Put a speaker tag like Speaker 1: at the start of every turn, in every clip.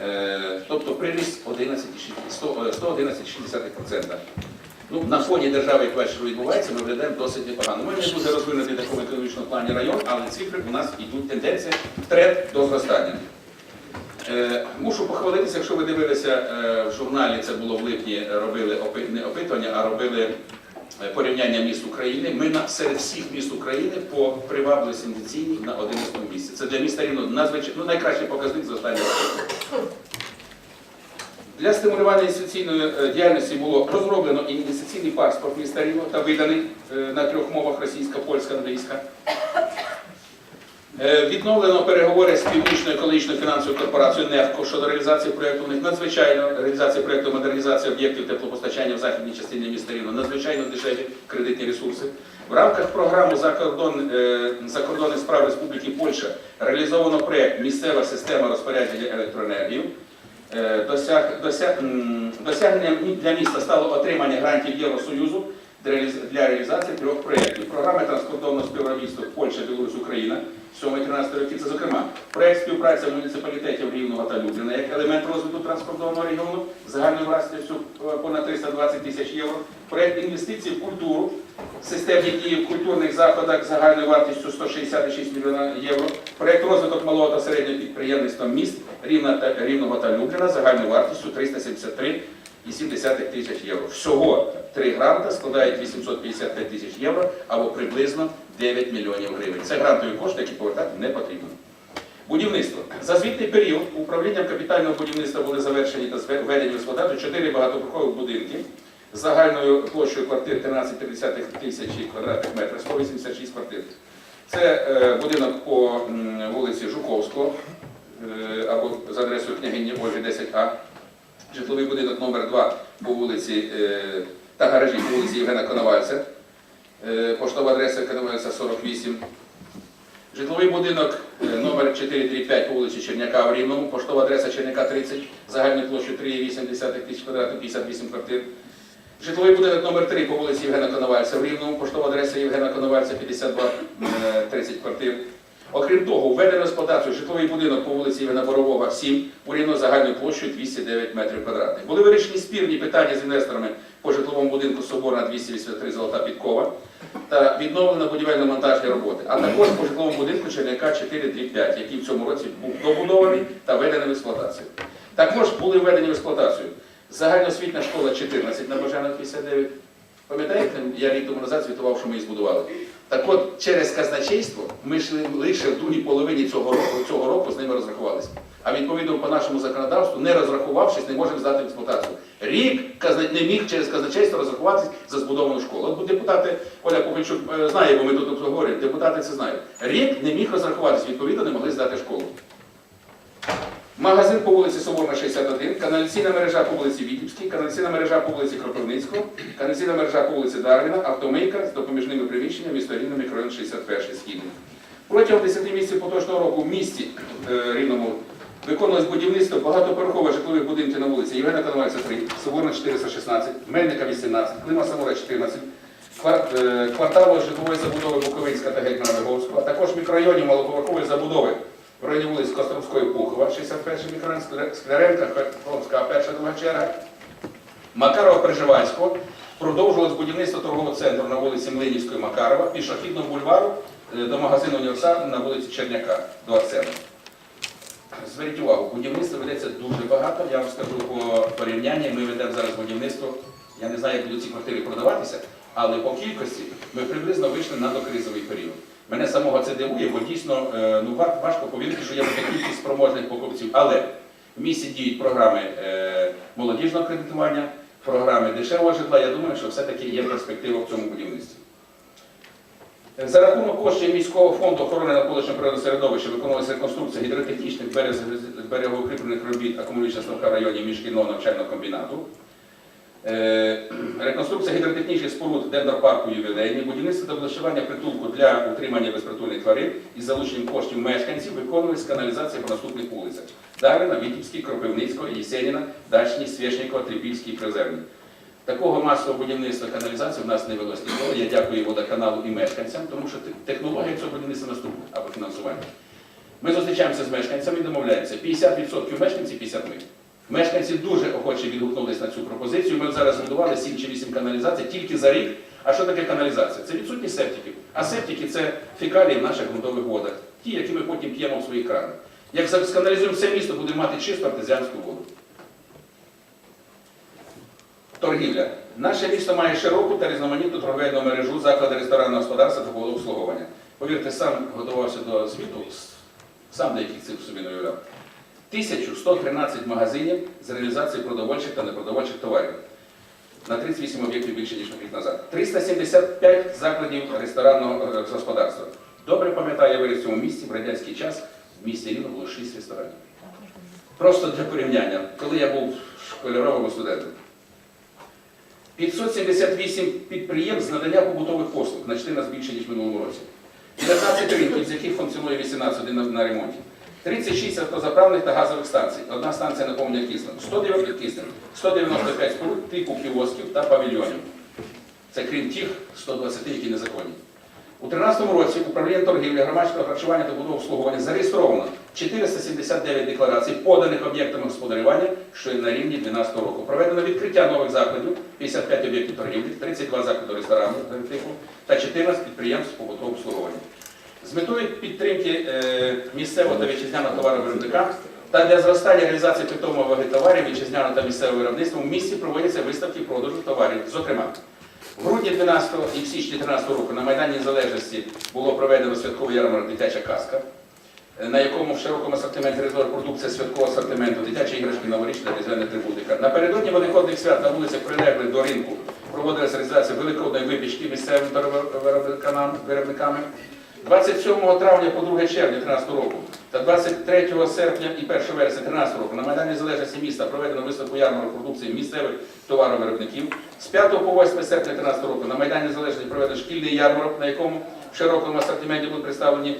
Speaker 1: Е, Тобто приріст 11,6 100, е, 111,6%. Ну, на фоні держави, як бачите, що відбувається, ми виглядаємо досить непогано. Ми не дуже розвинутий в такому економічному плані район, але цифри у нас йдуть тенденція, тренд до зростання. Е, Мушу похвалитися, якщо ви дивилися в журналі, це було в липні, робили не опитування, а робили порівняння міст України. Ми на серед всіх міст України по привабливості інвестиційній на 11 місці. Це для міста Рівно надзвичайно ну, найкращий показник за останні роки. Для стимулювання інвестиційної е, діяльності було розроблено інвестиційний паспорт міста Рівно та виданий е, на трьох мовах російська, польська, англійська. Е, Відновлено переговори з північною екологічною фінансовою корпорацією НЕФКО щодо реалізації проєкту. Них надзвичайно реалізація проєкту модернізації об'єктів теплопостачання в західній частині міста Рівно, надзвичайно дешеві кредитні ресурси. В рамках програми е, закордонних справ Республіки Польща реалізовано проєкт Місцева система розпорядження електроенергією. Е, Досяг, досяг, досягненням для міста стало отримання грантів Євросоюзу для реалізації трьох проєктів. Програми транскордонного співробітництва Польща, Білорусь, Україна 7-13 років. Це, зокрема, проєкт співпраця муніципалітетів Рівного та Любліна як елемент розвитку транскордонного регіону загальною власністю е, понад 320 тисяч євро. Проєкт інвестицій в культуру, системні дії в культурних заходах загальною вартістю 166 мільйона євро. Проєкт розвиток малого та середнього підприємництва міст Рівного та Любліна загальною вартістю 373,7 тисяч євро. Всього три гранти складають 855 тисяч євро або приблизно 9 мільйонів гривень. Це грантові кошти, які повертати не потрібно. Будівництво. За звітний період управлінням капітального будівництва були завершені та введені в експлуатацію 4 багатоповерхових будинки з загальною площею квартир 13,3 тисячі квадратних метрів, 186 квартир. Це е, будинок по вулиці Жуковського е, або за адресою княгині Ольги 10А. Житловий будинок номер 2 по вулиці е, та гаражі по вулиці Євгена Коновальця. Е, Поштова адреса Коновальця 48. Житловий будинок е, номер 435 по вулиці Черняка в Рівному, поштова адреса Черняка 30, загальною площею 3,8 тисяч квадратів, 58 квартир. Житловий будинок номер 3 по вулиці Євгена Коновальця в Рівному, поштова адреса Євгена Коновальця 52, е, 30 квартир. Окрім того, введено експлуатацію житловий будинок по вулиці Євгена Борового 7, у Рівно загальною площею 209 метрів квадратних. Були вирішені спірні питання з інвесторами по житловому будинку Соборна 283 Золота Підкова та відновлено будівельно-монтажні роботи, а також по житловому будинку Черняка 4 5, який в цьому році був добудований та введений в експлуатацію. Також були введені в експлуатацію загальноосвітня школа 14 на Бажана 59. Пам'ятаєте, я рік тому назад звітував, що ми її збудували. Так от, через казначейство ми йшли лише в другій половині цього року, цього року з ними розрахувалися. А відповідно по нашому законодавству, не розрахувавшись, не можемо здати в експлуатацію. Рік не міг через казначейство розрахуватись за збудовану школу. От депутати, Оля Пухальчук е, знає, бо ми тут обговорюємо, депутати це знають. Рік не міг розрахуватись, відповідно, не могли здати школу. Магазин по вулиці Соборна, 61, каналізаційна мережа по вулиці Вітівській, каналізаційна мережа по вулиці Кропивницького, каналізаційна мережа по вулиці Дарвіна, автомийка з допоміжними приміщеннями Рівне, мікрорайон 61 Східний. Протягом 10 місяців поточного року в місті е, Рівному виконувалось будівництво багатоповерхових житлових будинків на вулиці Євгена Коновальця 3, Соборна 416, Мельника 18, Клима Самура 14, квар- е, кварталу житлової забудови Буковинська та Гетьмана Виговського, а також мікрорайонів малоповерхової забудови в районі вулиць Костромської Пухова, 61 мікрорайон, Скляренка, перша друга черга, Макарова Приживанського. Продовжилось будівництво торгового центру на вулиці Млинівської Макарова, пішохідного бульвару е, до магазину Універсал на вулиці Черняка, 27. Зверніть увагу, будівництво ведеться дуже багато. Я вам скажу по порівнянні. Ми ведемо зараз будівництво. Я не знаю, як будуть ці квартири продаватися, але по кількості ми приблизно вийшли на докризовий період. Мене самого це дивує, бо дійсно е, ну, важко повірити, що є така кількість спроможних покупців. Але в місті діють програми е, молодіжного кредитування, програми дешевого житла. Я думаю, що все-таки є перспектива в цьому будівництві. За рахунок коштів міського фонду охорони навколишнього природного середовища виконувалася реконструкція гідротехнічних берегоукріплених робіт акумулююча ставка районі міжшкільного навчального комбінату. Е, Реконструкція гідротехнічних споруд дендропарку ювілейний, будівництво та облаштування притулку для утримання безпритульних тварин із залученням коштів мешканців виконувалась каналізація по наступних вулицях. Дарина, Вітівський, Кропивницького, Єсеніна, Дачній, Свєшнікова, Трипільський, Приземний. Такого масового будівництва каналізації в нас не велось ніколи. Я дякую водоканалу і мешканцям, тому що технологія цього будівництва наступна або фінансування. Ми зустрічаємося з мешканцями, домовляємося. 50% мешканців, 50 ми. Мешканці дуже охоче відгукнулись на цю пропозицію. Ми зараз збудували 7 чи 8 каналізацій тільки за рік. А що таке каналізація? Це відсутність септиків. А септики це фекалії в наших ґрунтових водах, ті, які ми потім п'ємо в своїх кранах. Як сканалізуємо все місто, будемо мати чисту артезіанську воду. Торгівля. Наше місто має широку та різноманітну торговельну мережу, заклади ресторанного господарства та обслуговування. Повірте, сам готувався до звіту, сам деяких цифр собі не уявляв. 1113 магазинів з реалізації продовольчих та непродовольчих товарів. На 38 об'єктів більше, ніж рік назад. 375 закладів ресторанного е, господарства. Добре пам'ятаю, я виріс в цьому місті в радянський час в місті Рівно було 6 ресторанів. Просто для порівняння, коли я був школяровим студентом. 578 підприємств з надання побутових послуг на 14 більше, ніж в минулому році. 19 ринків, з яких функціонує 18 один на, на ремонті. 36 автозаправних та газових станцій. Одна станція наповнення киснем. 109 киснем. 195 споруд типу кіосків та павільйонів. Це крім тих 120, які незаконні. У 2013 році управління торгівлі, громадського харчування та будового обслуговування зареєстровано 479 декларацій, поданих об'єктами господарювання, що є на рівні 2012 року. Проведено відкриття нових закладів, 55 об'єктів торгівлі, 32 заклади ресторанів типу та 14 підприємств побутового обслуговування. З метою підтримки е, місцевого та вітчизняного товаровиробника та для зростання реалізації питомої ваги товарів вітчизняного та місцевого виробництва в місті проводяться виставки продажу товарів. Зокрема, в грудні 12 і в січні 13 року на Майдані Незалежності було проведено святковий ярмарок дитяча казка, е, на якому в широкому асортименті реалізована продукція святкового асортименту, дитячі іграшки, новорічна різдвяна атрибутика. Напередодні великодних свят на вулицях прилеглих до ринку проводилася реалізація великодної випічки місцевими виробниками. 27 травня по 2 червня 2013 року та 23 серпня і 1 вересня 2013 року на Майдані Незалежності міста проведено виставку ярмарок продукції місцевих товаровиробників. З 5 по 8 серпня 2013 року на Майдані Незалежності проведено шкільний ярмарок, на якому в широкому асортименті будуть представлені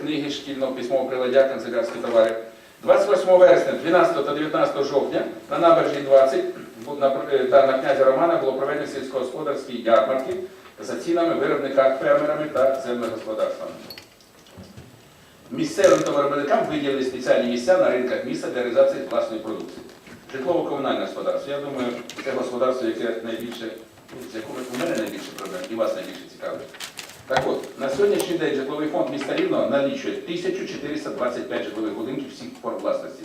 Speaker 1: книги шкільного письмового приладдя, канцелярські товари. 28 вересня, 12 та 19 жовтня на набережній 20 бу- на- е, та на князя Романа було проведено сільськогосподарські ярмарки за цінами виробника фермерами та землегосподарствами. Місцевим товаровиробникам виділили спеціальні місця на ринках міста для реалізації власної продукції. Житлово-комунальне господарство. Я думаю, це господарство, яке найбільше, з якому у мене найбільше проблем, і вас найбільше цікавить. Так от, на сьогоднішній день житловий фонд міста Рівного налічує 1425 житлових будинків всіх форм власності,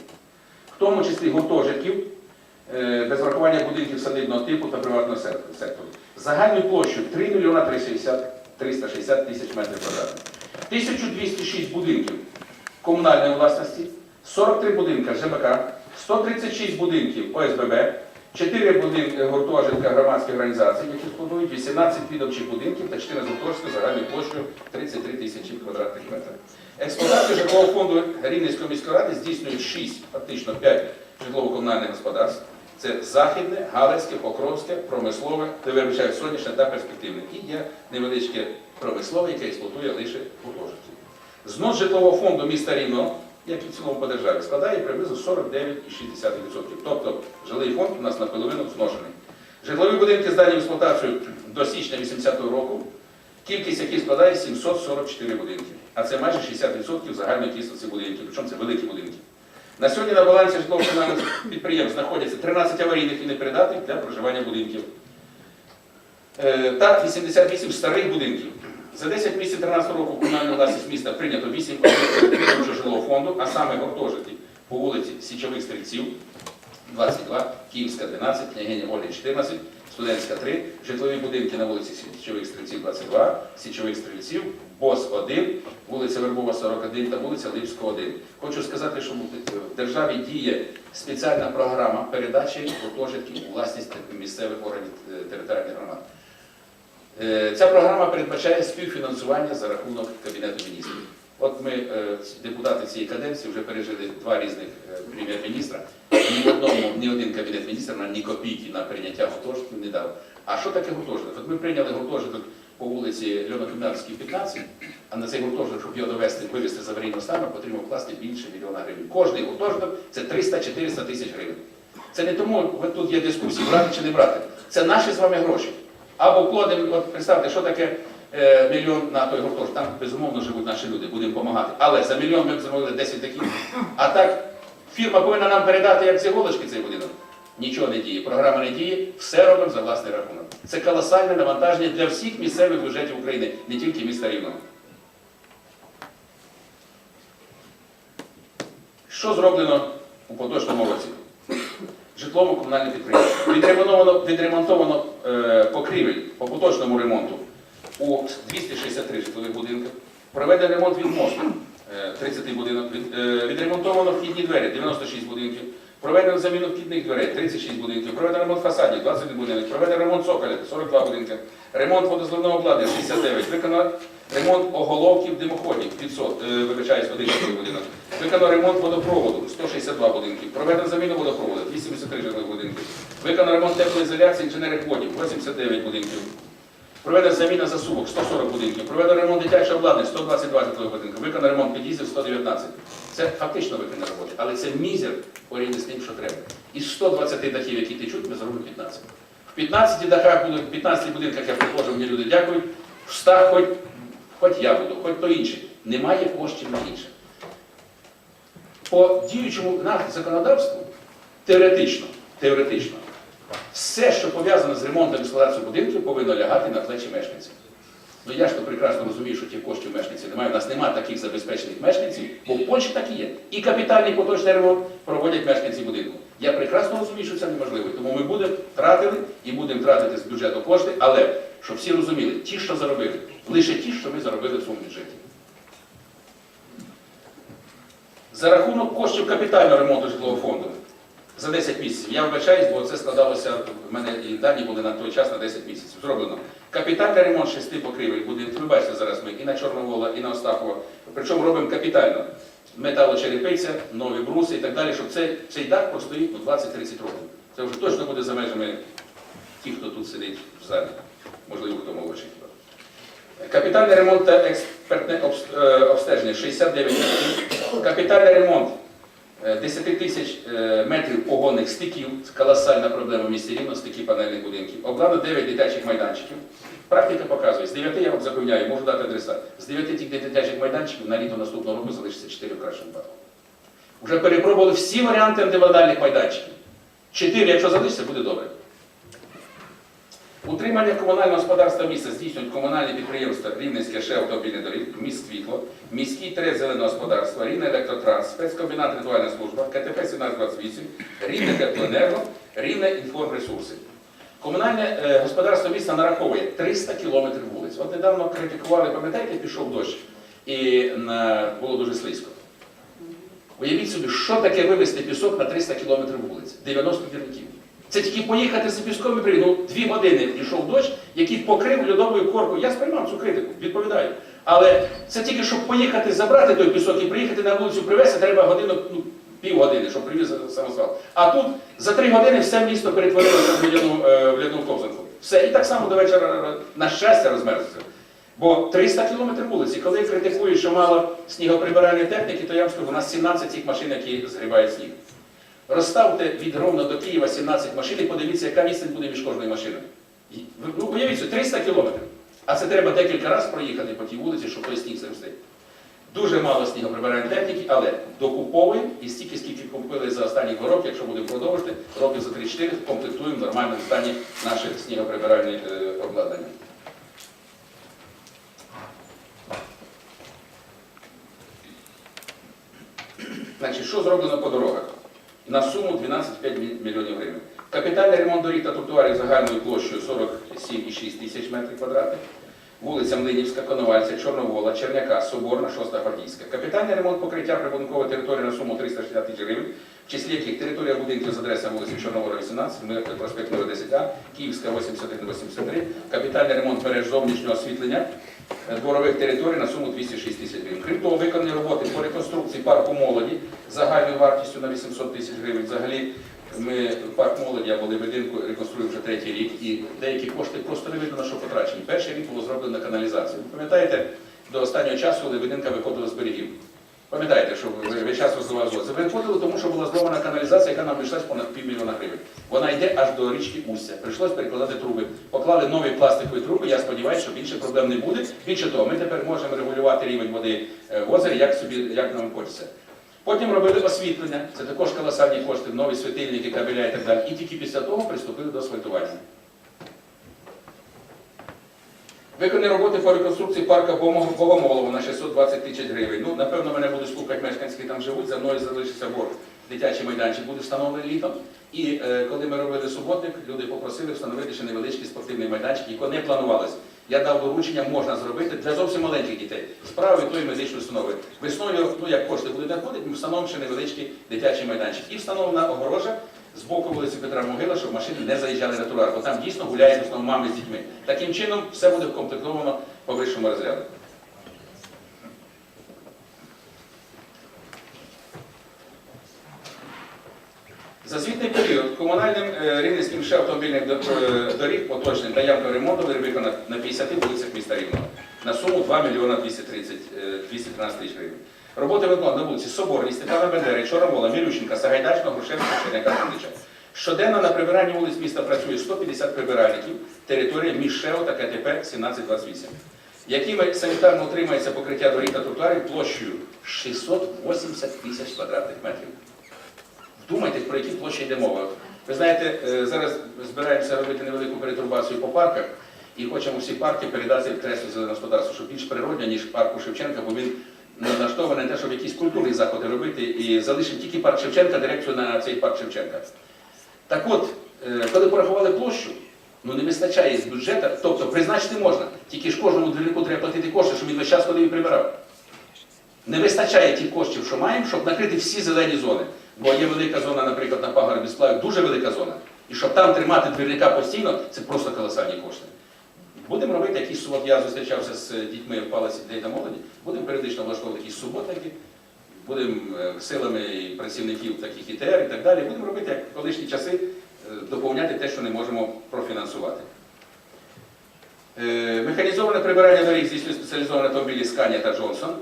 Speaker 1: в тому числі гуртожитків, без врахування будинків садибного типу та приватного сектору. Загальною площею 3 мільйона 360 360 тисяч метрів квадратних. 1206 будинків комунальної власності, 43 будинка ЖБК, 136 будинків ОСББ, 4 будинки гуртожитка громадських організацій, які складують 18 підобчих будинків та 14 гуртожитків загальною площею 33 тисячі квадратних метрів. Експлуатацію житлового фонду Рівненської міської ради здійснюють 6, фактично 5 житлово-комунальних господарств. Це Західне, Галицьке, Покровське, Промислове, де вибачаю сонячне та перспективне. І є невеличке промислове, яке експлуатує лише гуртожитки. Знос житлового фонду міста Рівно, як і в цілому по державі, складає приблизно 49,6%. Тобто жилий фонд у нас наполовину зношений. Житлові будинки здані в експлуатацію до січня 80-го року, кількість яких складає 744 будинки. А це майже 60% загальної кількості будинків, причому це великі будинки. На сьогодні на балансі житлово-комунальних підприємств знаходяться 13 аварійних і непридатних для проживання будинків Е, та 88 старих будинків. За 10 місяців 13 року комунальну власність міста прийнято 8 об'єктів жилого фонду, а саме гуртожитки по вулиці Січових Стрільців, 22, Київська 12, княгиня Ольги 14, Студентська 3, житлові будинки на вулиці Січових Стрільців 22, Січових Стрільців, БОС 1, вулиця Вербова 41 та вулиця Липська 1. Хочу сказати, що в державі діє спеціальна програма передачі гуртожитків у власність місцевих органів е, територіальних громад. Е, Ця програма передбачає співфінансування за рахунок Кабінету міністрів. От ми, е, депутати цієї каденції, вже пережили два різних прем'єр-міністра. Ні одному, ні один кабінет міністрів нам ні копійки на прийняття гуртожитків не дав. А що таке гуртожиток? От ми прийняли гуртожиток по вулиці Льонокомінарській, 15, а на цей гуртожиток, щоб його довести, вивести з аварійного стану, потрібно вкласти більше мільйона гривень. Кожний гуртожиток це 300-400 тисяч гривень. Це не тому, тут є дискусії, брати чи не брати. Це наші з вами гроші. Або вкладемо, от представте, що таке е, мільйон на той гуртожиток. Там безумовно живуть наші люди, будемо допомагати. Але за мільйон ми б зробили 10 таких. А так фірма повинна нам передати як з іголочки цей будинок. Нічого не діє, програма не діє, все робимо за власний рахунок. Це колосальне навантаження для всіх місцевих бюджетів України, не тільки міста Рівного. Що зроблено у поточному році? Житлово-комунальне підприємство. Відремонтовано, відремонтовано е, покрівель по поточному ремонту у 263 житлових будинках. Проведено ремонт від мосту, е, 30 будинок. Від, е, відремонтовано вхідні двері, 96 будинків. Проведено заміну вхідних дверей, 36 будинків. Проведено ремонт фасадів, 21 будинок. Проведено ремонт цоколя, 42 будинки. Ремонт водозливного обладнання, 69. Виконано ремонт оголовків димоходів, 500, е, вибачаюсь, 11 будинок. Виконано ремонт водопроводу, 162 будинки. Проведено заміну водопроводу, 273 житлових будинки. Виконано ремонт теплоізоляції інженерних водів, 89 будинків. Проведена заміна засувок 140 будинків, проведено ремонт дитячого обладнання 122 житлових будинків, виконано ремонт під'їздів 119. Це фактично виконані роботи, але це мізер порівняно з тим, що треба. Із 120 дахів, які течуть, ми зробимо 15. В 15 дахах будуть, в 15 будинках, я приходжу, мені люди дякують, в 100 хоч, хоч я буду, хоч хто інший. Немає коштів на інше. По діючому на законодавству, теоретично, теоретично, все, що пов'язане з ремонтом і експлуатацією будинків, повинно лягати на плечі мешканців. Ну я ж то прекрасно розумію, що тих коштів мешканців немає. У нас немає таких забезпечених мешканців, бо в Польщі так і є. І капітальний поточний ремонт проводять мешканці будинку. Я прекрасно розумію, що це неможливо. Тому ми будемо тратили і будемо тратити з бюджету кошти, але щоб всі розуміли, ті, що заробили, лише ті, що ми заробили в своєму бюджеті. За рахунок коштів капітального ремонту житлового фонду за 10 місяців. Я вибачаюсь, бо це складалося, в мене і дані були на той час на 10 місяців. Зроблено. Капітальний ремонт шести покрівель будинків. Ви бачите зараз ми і на Чорновола, і на Остапова. Причому робимо капітально. Металочерепиця, нові бруси і так далі, щоб цей, цей дах простоїть ну, 20-30 років. Це вже точно буде за межами тих, хто тут сидить в залі. Можливо, хто молодший. Капітальний ремонт та експертне е, обстеження 69 років. Капітальний ремонт 10 тисяч е, метрів погонних стиків. Колосальна проблема в місті Рівно, стики панельних будинків. Обладнано 9 дитячих майданчиків. Практика показує, з 9 я вам запевняю, можу дати адреса. З 9 тих дитячих майданчиків на літо наступного року залишиться 4 в кращому випадку. Вже перепробували всі варіанти антивандальних майданчиків. 4, якщо залишиться, буде добре. Утримання комунального господарства міста здійснюють комунальні підприємства Рівненське ШЕ автомобільне доріг, міст світло, міський трет зеленого господарства, Рівне електротранс, спецкомбінат рятувальна служба, КТП 1728, Рівне теплоенерго, Рівне інформресурси. Комунальне е, господарство міста нараховує 300 кілометрів вулиць. От недавно критикували, пам'ятаєте, пішов дощ і на, було дуже слизько. Уявіть собі, що таке вивезти пісок на 300 кілометрів вулиць, 90 дірників. Це тільки поїхати з піском і прийти. Ну, дві години йшов дощ, який покрив льодовою коркою. Я сприймав цю критику, відповідаю. Але це тільки щоб поїхати забрати той пісок і приїхати на вулицю привезти, треба годину, ну, півгодини, щоб привіз самосвал. А тут за три години все місто перетворилося в льодяну, е, в льодну ковзанку. Все, і так само до вечора, е, на щастя, розмерзлося. Бо 300 кілометрів вулиці, коли критикують, що мало снігоприбиральної техніки, то я вам скажу, у нас 17 цих машин, які згрібають сніг. Розставте від Ровно до Києва 17 машин і подивіться, яка відстань буде між кожною машиною. Ну, уявіть собі, 300 кілометрів. А це треба декілька разів проїхати по тій вулиці, щоб той сніг зрости. Дуже мало снігоприбиральної техніки, але докуповуємо і стільки, скільки купили за останні два роки, якщо будемо продовжити, років за 3-4 комплектуємо в нормальному стані наше снігоприбиральне е, обладнання. Значить, що зроблено по дорогах? На суму 12,5 мі- мільйонів гривень. Капітальний ремонт доріг та тротуарів загальною площею 47,6 тисяч метрів квадратних. Вулиця Млинівська, Коновальця, Чорновола, Черняка, Соборна, 6 Гвардійська. Капітальний ремонт покриття прибудинкової території на суму 360 тисяч гривень, в числі яких територія будинків з адресою вулиці Чорновола, 18, Ми- проспект Мира 10А, Київська 81-83, капітальний ремонт мереж зовнішнього освітлення е, дворових територій на суму 206 тисяч гривень. Крім того, виконані роботи по реконструкції парку молоді загальною вартістю на 800 тисяч гривень. Взагалі ми парк молоді або Лебединку реконструюємо вже третій рік, і деякі кошти просто не видно на що потрачені. Перший рік було зроблено каналізацію. Ви пам'ятаєте, до останнього часу Лебединка виходила з берегів. Пам'ятаєте, що весь час роздавали воду. Виходили, тому що була зроблена каналізація, яка нам обійшлась понад півмільйона гривень. Вона йде аж до річки Устя. Прийшлось перекладати труби. Поклали нові пластикові труби. Я сподіваюся, що більше проблем не буде. Більше того, ми тепер можемо регулювати рівень води е, в озері, як собі як нам хочеться. Потім робили освітлення, це також колосальні кошти, нові світильники, кабеля і так далі. І тільки після того приступили до асфальтування. Виконані роботи по реконструкції парка Богомолова на 620 тисяч гривень. Ну, напевно, мене будуть слухати мешканці, які там живуть. За мною залишиться борг. Дитячий майданчик буде встановлений літом. І е, коли ми робили суботник, люди попросили встановити ще невеличкий спортивний майданчик, який не планувалось. Я дав доручення, можна зробити для зовсім маленьких дітей. Справи тої медичної установи. Весною, ну як кошти будуть надходити, ми встановимо ще невеличкий дитячий майданчик. І встановлена огорожа з боку вулиці Петра Могила, щоб машини не заїжджали на тротуар, бо там дійсно гуляють в основному мами з дітьми. Таким чином все буде вкомплектовано по вищому розряду. За звітний період комунальним е, рівненським ще автомобільних е, доріг поточним та явного ремонту виконано на 50 вулицях міста Рівного на суму 2 мільйона 230, е, 213 тисяч гривень. Роботи виконано на вулиці Соборній, Степана Бендери, Чорновола, Мірющенка, Сагайдачного, Грушевського, Черняка, Гандича. Щоденно на прибиранні вулиць міста працює 150 прибиральників, територія між ШЕО та КТП 1728, якими санітарно утримується покриття доріг та тротуарів площею 680 тисяч квадратних метрів. Вдумайтесь, про які площі йде мова. Ви знаєте, е, зараз збираємося робити невелику перетурбацію по парках і хочемо всі парки передати в Тресу зеленого господарства, що більш природня, ніж парку Шевченка, бо він налаштований на те, щоб якісь культурні заходи робити і залишив тільки парк Шевченка, дирекцію на цей парк Шевченка. Так от, е, коли порахували площу, ну не вистачає з бюджету, тобто призначити можна, тільки ж кожному двірнику треба платити кошти, щоб він весь час ходив і прибирав. Не вистачає тих коштів, що маємо, щоб накрити всі зелені зони. Бо є велика зона, наприклад, на пагорбі Сплаві, дуже велика зона. І щоб там тримати двірника постійно, це просто колосальні кошти. Будемо робити якісь суботи. Я зустрічався з дітьми в палаці дітей та молоді. Будемо періодично влаштовувати якісь суботники, будемо е, силами працівників таких ІТР і так далі. Будемо робити, як в колишні часи, е, доповняти те, що не можемо профінансувати. Е, Механізоване прибирання доріг здійснює спеціалізовані автомобілі Сканія та Джонсон.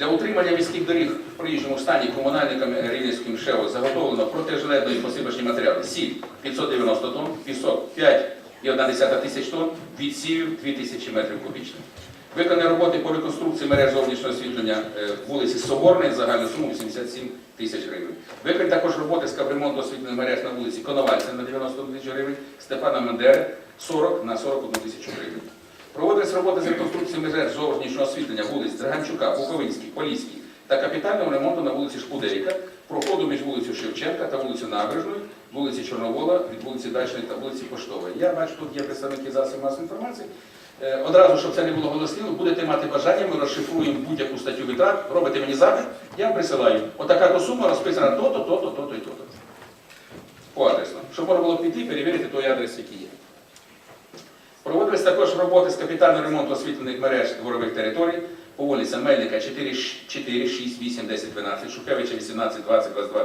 Speaker 1: Для утримання міських доріг в проїжджому стані комунальниками Рівненським ШЕО заготовлено протижеледної посипочні матеріали. Сіль 590 тонн, пісок 5,1 тисяч тонн, відсівів 2 тисячі метрів кубічних. Виконані роботи по реконструкції мереж зовнішнього освітлення е, вулиці Соборної загальну суму 87 тисяч гривень. Виконані також роботи з капремонту освітлених мереж на вулиці Коновальця на 91 тисячу гривень, Степана Мендери 40 на 41 тисячу гривень. Проводились роботи з реконструкції мереж зовнішнього освітлення вулиць Драганчука, Буковинський, Поліський та капітального ремонту на вулиці Шкудеріка, проходу між вулицею Шевченка та вулицею Набережною, вулиці Чорновола, від вулиці Дачної та вулиці Поштової. Я бачу, тут є представники засобів масової інформації. Е, Одразу, щоб це не було голослівно, будете мати бажання, ми розшифруємо будь-яку статтю витрат, робите мені запит, я вам присилаю. Отака то сума розписана то-то, то-то, то-то і то-то. По адресно. Щоб можна було піти перевірити той адрес, який є. Проводились також роботи з капітального ремонту освітлених мереж дворових територій. По вулицям Мельника 4, 4 6, 8, 10, 12, Шухевича 18, 20, 22,